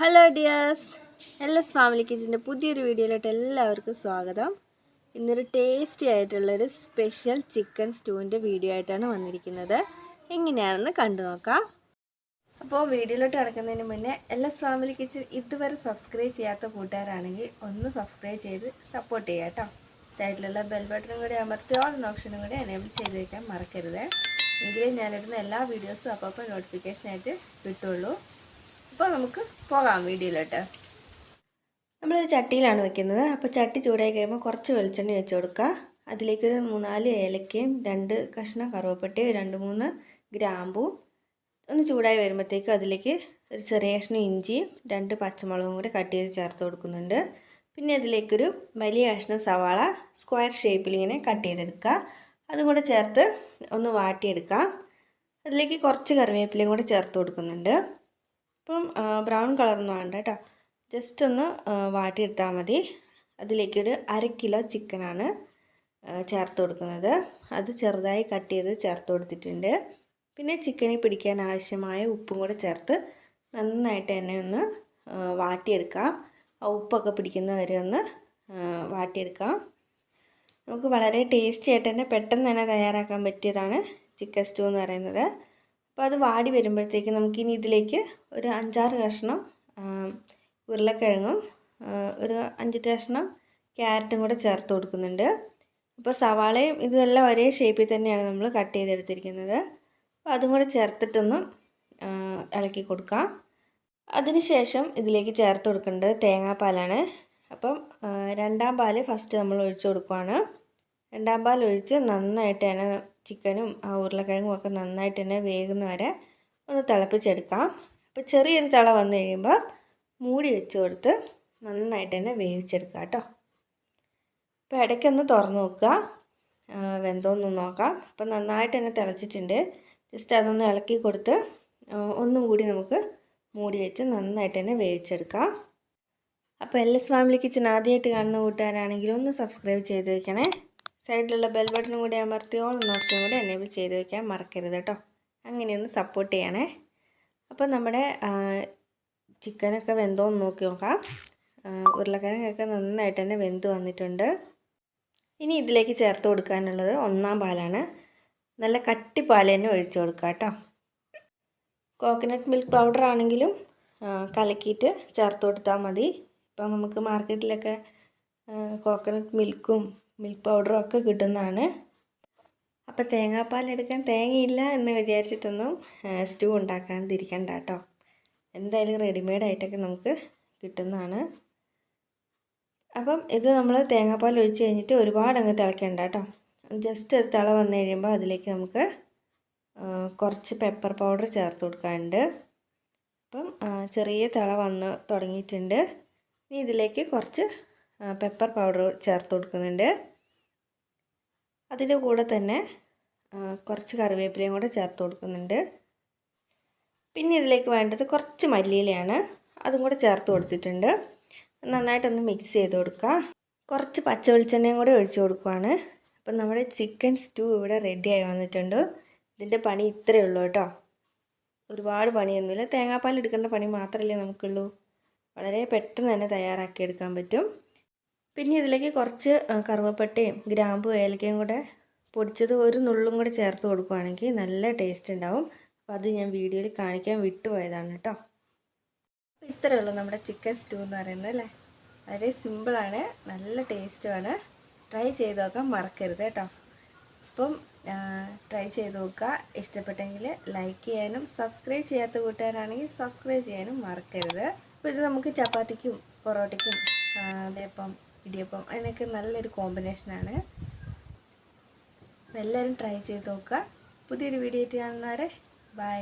Hello dears എല്ലാ family കിച്ചന്റെ പുതിയൊരു വീഡിയോയിലോട്ട് എല്ലാവർക്കും സ്വാഗതം. ഇന്നൊരു ടേസ്റ്റി ആയിട്ടുള്ളൊരു സ്പെഷ്യൽ ചിക്കൻ സ്റ്റൂവിന്റെ വീഡിയോ ആയിട്ടാണ് വന്നിരിക്കുന്നത്. എങ്ങനെയാണെന്ന് കണ്ടു നോക്കാം. അപ്പോൾ വീഡിയോയിലോട്ട് കിടക്കുന്നതിന് മുന്നേ എല്ലാ ഫാമിലി കിച്ചൻ ഇതുവരെ സബ്സ്ക്രൈബ് ചെയ്യാത്ത കൂട്ടുകാരാണെങ്കിൽ ഒന്ന് സബ്സ്ക്രൈബ് ചെയ്ത് സപ്പോർട്ട് ചെയ്യാം കേട്ടോ. സൈഡിലുള്ള ബെൽ ബട്ടണും കൂടി അമർത്തി ഓൾ ഓപ്ഷനും കൂടി എനേബിൾ ചെയ്ത് വയ്ക്കാൻ മറക്കരുത്. എങ്കിലും ഞാനിടുന്ന എല്ലാ വീഡിയോസും അപ്പോൾ നോട്ടിഫിക്കേഷനായിട്ട് കിട്ടുള്ളൂ. അപ്പോൾ നമുക്ക് പോകാം വീഡിയോയിലോട്ട് നമ്മൾ ചട്ടിയിലാണ് വെക്കുന്നത്. അപ്പോൾ ചട്ടി ചൂടായി കഴിയുമ്പോൾ കുറച്ച് വെളിച്ചെണ്ണ വെച്ച് കൊടുക്കുക. അതിലേക്കൊരു മൂന്നാൽ ഏലക്കയും രണ്ട് കഷ്ണം കറുവപ്പട്ടയും രണ്ട് മൂന്ന് ഗ്രാമ്പു. ഒന്ന് ചൂടായി വരുമ്പോഴത്തേക്കും അതിലേക്ക് ഒരു ചെറിയ കഷ്ണം ഇഞ്ചിയും രണ്ട് പച്ചമുളകും കൂടി കട്ട് ചെയ്ത് ചേർത്ത് കൊടുക്കുന്നുണ്ട്. പിന്നെ അതിലേക്കൊരു വലിയ കഷ്ണം സവാള സ്ക്വയർ ഷേപ്പിൽ ഇങ്ങനെ കട്ട് ചെയ്തെടുക്കുക. അതും കൂടെ ചേർത്ത് ഒന്ന് വാട്ടിയെടുക്കാം. അതിലേക്ക് കുറച്ച് കറിവേപ്പിലയും കൂടെ ചേർത്ത് കൊടുക്കുന്നുണ്ട്. അപ്പം ബ്രൗൺ കളറൊന്നും വേണ്ട കേട്ടോ ജസ്റ്റ് ഒന്ന് വാട്ടിയെടുത്താൽ മതി. അതിലേക്കൊരു അര കിലോ ചിക്കനാണ് ചേർത്ത് കൊടുക്കുന്നത്. അത് ചെറുതായി കട്ട് ചെയ്ത് ചേർത്ത് കൊടുത്തിട്ടുണ്ട്. പിന്നെ ചിക്കനിൽ പിടിക്കാൻ ആവശ്യമായ ഉപ്പും കൂടെ ചേർത്ത് നന്നായിട്ട് തന്നെ ഒന്ന് വാട്ടിയെടുക്കാം. ആ ഉപ്പൊക്കെ പിടിക്കുന്ന വരെ ഒന്ന് വാട്ടിയെടുക്കാം. നമുക്ക് വളരെ ടേസ്റ്റി ആയിട്ട് തന്നെ പെട്ടെന്ന് തന്നെ തയ്യാറാക്കാൻ പറ്റിയതാണ് ചിക്കൻ സ്റ്റൂ എന്ന് പറയുന്നത്. അപ്പോൾ അത് വാടി വരുമ്പോഴത്തേക്ക് നമുക്കിനി ഇതിലേക്ക് ഒരു അഞ്ചാറ് കഷ്ണം ഉരുളക്കിഴങ്ങും ഒരു അഞ്ചെട്ട് കഷ്ണം ക്യാരറ്റും കൂടെ ചേർത്ത് കൊടുക്കുന്നുണ്ട്. അപ്പോൾ സവാളയും ഇതെല്ലാം ഒരേ ഷേപ്പിൽ തന്നെയാണ് നമ്മൾ കട്ട് ചെയ്തെടുത്തിരിക്കുന്നത്. അപ്പോൾ അതും കൂടെ ചേർത്തിട്ടൊന്ന് ഇളക്കി കൊടുക്കാം. അതിനുശേഷം ഇതിലേക്ക് ചേർത്ത് കൊടുക്കേണ്ടത് തേങ്ങാപ്പാലാണ്. അപ്പം രണ്ടാം പാൽ ഫസ്റ്റ് നമ്മൾ ഒഴിച്ചു കൊടുക്കുവാണ്. രണ്ടാം പാൽ ഒഴിച്ച് നന്നായിട്ട് തന്നെ ചിക്കനും ആ ഉരുളക്കിഴങ്ങും ഒക്കെ നന്നായിട്ട് തന്നെ വേകുന്ന വരെ ഒന്ന് തിളപ്പിച്ചെടുക്കാം. അപ്പോൾ ചെറിയൊരു തിള വന്നു കഴിയുമ്പോൾ മൂടി വെച്ച് കൊടുത്ത് നന്നായിട്ട് തന്നെ വേവിച്ചെടുക്കുക കേട്ടോ. അപ്പോൾ ഇടയ്ക്കൊന്ന് തുറന്ന് നോക്കുക. വെന്തോന്ന് നോക്കാം. അപ്പോൾ നന്നായിട്ട് തന്നെ തിളച്ചിട്ടുണ്ട്. ജസ്റ്റ് അതൊന്ന് ഇളക്കി കൊടുത്ത് ഒന്നും കൂടി നമുക്ക് മൂടി വെച്ച് നന്നായിട്ട് തന്നെ വേവിച്ചെടുക്കാം. അപ്പോൾ എൽ എസ് ഫാമിലി കിച്ചൻ ആദ്യമായിട്ട് കാണുന്ന കൂട്ടുകാരാണെങ്കിലും ഒന്ന് സബ്സ്ക്രൈബ് ചെയ്ത് വെക്കണേ. സൈഡിലുള്ള ബെൽ ബട്ടണും കൂടി അമർത്തി ഓൾ ഓപ്ഷൻ കൂടി എനേബിൾ ചെയ്ത് വെക്കാൻ മറക്കരുത് കേട്ടോ അങ്ങനെയൊന്ന് സപ്പോർട്ട് ചെയ്യണേ. അപ്പോൾ നമ്മുടെ ചിക്കനൊക്കെ വെന്തോ എന്ന് നോക്കി നോക്കാം. ഉരുളക്കിഴങ്ങൊക്കെ നന്നായിട്ട് തന്നെ വെന്ത് വന്നിട്ടുണ്ട്. ഇനി ഇതിലേക്ക് ചേർത്ത് കൊടുക്കാനുള്ളത് ഒന്നാം പാലാണ്. നല്ല കട്ടിപ്പാൽ തന്നെ ഒഴിച്ചു കൊടുക്കുക കേട്ടോ കോക്കനട്ട് മിൽക്ക് പൗഡർ ആണെങ്കിലും കലക്കിയിട്ട് ചേർത്ത് കൊടുത്താൽ മതി. ഇപ്പം നമുക്ക് മാർക്കറ്റിലൊക്കെ കോക്കനട്ട് മിൽക്കും മിൽക്ക് പൗഡറും ഒക്കെ കിട്ടുന്നതാണ്. അപ്പോൾ തേങ്ങാപ്പാൽ എടുക്കാൻ തേങ്ങയില്ല എന്ന് വിചാരിച്ചിട്ടൊന്നും സ്റ്റൂ ഉണ്ടാക്കാതിരിക്കണ്ട കേട്ടോ. എന്തായാലും റെഡിമെയ്ഡ് ആയിട്ടൊക്കെ നമുക്ക് കിട്ടുന്നതാണ്. അപ്പം ഇത് നമ്മൾ തേങ്ങാപ്പാൽ ഒഴിച്ച് കഴിഞ്ഞിട്ട് ഒരുപാട് അങ്ങ് തിളയ്ക്കണ്ട കേട്ടോ. ജസ്റ്റ് ഒരു തിള വന്നു കഴിയുമ്പോൾ അതിലേക്ക് നമുക്ക് കുറച്ച് പെപ്പർ പൗഡർ ചേർത്ത് കൊടുക്കാനുണ്ട്. അപ്പം ചെറിയ തിള വന്ന് തുടങ്ങിയിട്ടുണ്ട്. ഇനി ഇതിലേക്ക് കുറച്ച് പെപ്പർ പൗഡർ ചേർത്ത് കൊടുക്കുന്നുണ്ട്. അതിന്റെ കൂടെ തന്നെ കുറച്ച് കറിവേപ്പിലയും കൂടെ ചേർത്ത് കൊടുക്കുന്നുണ്ട്. പിന്നെ ഇതിലേക്ക് വേണ്ടത് കുറച്ച് മല്ലിയിലയാണ് അതും കൂടെ ചേർത്ത് കൊടുത്തിട്ടുണ്ട്. നന്നായിട്ടൊന്ന് മിക്സ് ചെയ്ത് കൊടുക്കുക. കുറച്ച് പച്ച വെളിച്ചെണ്ണയും കൂടെ ഒഴിച്ച് കൊടുക്കുവാണ്. അപ്പം നമ്മുടെ ചിക്കൻ സ്റ്റൂ ഇവിടെ റെഡി ആയി വന്നിട്ടുണ്ട്. ഇതിന്റെ പണി ഇത്രയേ ഉള്ളൂ കേട്ടോ. ഒരുപാട് പണിയൊന്നുമില്ല. തേങ്ങാപ്പാൽ എടുക്കേണ്ട പണി മാത്രമല്ലേ നമുക്കുള്ളൂ. വളരെ പെട്ടെന്ന് തന്നെ തയ്യാറാക്കി എടുക്കാൻ പറ്റും. പിന്നെ ഇതിലേക്ക് കുറച്ച് കറുവപ്പട്ടയും ഗ്രാമ്പും ഏലക്കയും കൂടെ പൊടിച്ചത് ഒരു നുള്ളും കൂടെ ചേർത്ത് കൊടുക്കുകയാണെങ്കിൽ നല്ല ടേസ്റ്റ് ഉണ്ടാവും. അപ്പോൾ അത് ഞാൻ വീഡിയോയിൽ കാണിക്കാൻ വിട്ടുപോയതാണ് കേട്ടോ. അപ്പോൾ ഇത്രയേ ഉള്ളൂ നമ്മുടെ ചിക്കൻ സ്റ്റൂ എന്ന് പറയുന്നത് അല്ലേ? വളരെ സിമ്പിളാണ് നല്ല ടേസ്റ്റുമാണ് ട്രൈ ചെയ്ത് നോക്കാൻ മറക്കരുത് കേട്ടോ. അപ്പം ട്രൈ ചെയ്ത് നോക്കുക. ഇഷ്ടപ്പെട്ടെങ്കിൽ ലൈക്ക് ചെയ്യാനും സബ്സ്ക്രൈബ് ചെയ്യാത്ത കൂട്ടുകാരാണെങ്കിൽ സബ്സ്ക്രൈബ് ചെയ്യാനും മറക്കരുത്. അപ്പോൾ ഇത് നമുക്ക് ചപ്പാത്തിക്കും പൊറോട്ടയ്ക്കും അതേപ്പം ഇടിയപ്പം. അതിനൊക്കെ നല്ലൊരു കോമ്പിനേഷനാണ് എല്ലാവരും ട്രൈ ചെയ്ത് നോക്കുക. പുതിയൊരു വീഡിയോ ആയിട്ട് കാണുന്നവരെ ബൈ